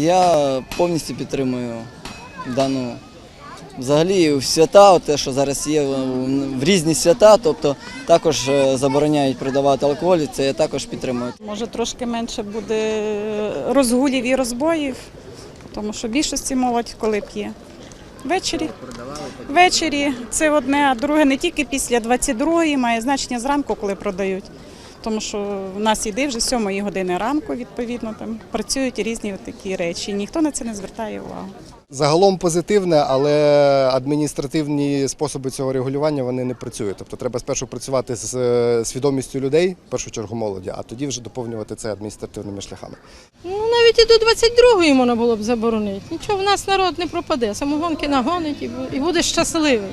Я повністю підтримую дану. Взагалі в свята, те, що зараз є в- різні свята, тобто також е, забороняють продавати алкоголь, це я також підтримую. Може, трошки менше буде розгулів і розбоїв, тому що більшості молодь коли п'є. Ввечері. Ввечері це одне, а друге не тільки після 22-ї, має значення зранку, коли продають. Тому що в нас іде вже 7 години ранку, відповідно, там працюють різні такі речі. Ніхто на це не звертає увагу. Загалом позитивне, але адміністративні способи цього регулювання вони не працюють. Тобто треба спершу працювати з е, свідомістю людей, в першу чергу молоді, а тоді вже доповнювати це адміністративними шляхами. Ну, навіть і до 22-ї можна було б заборонити. Нічого, в нас народ не пропаде. Самогонки нагонить і і буде щасливий.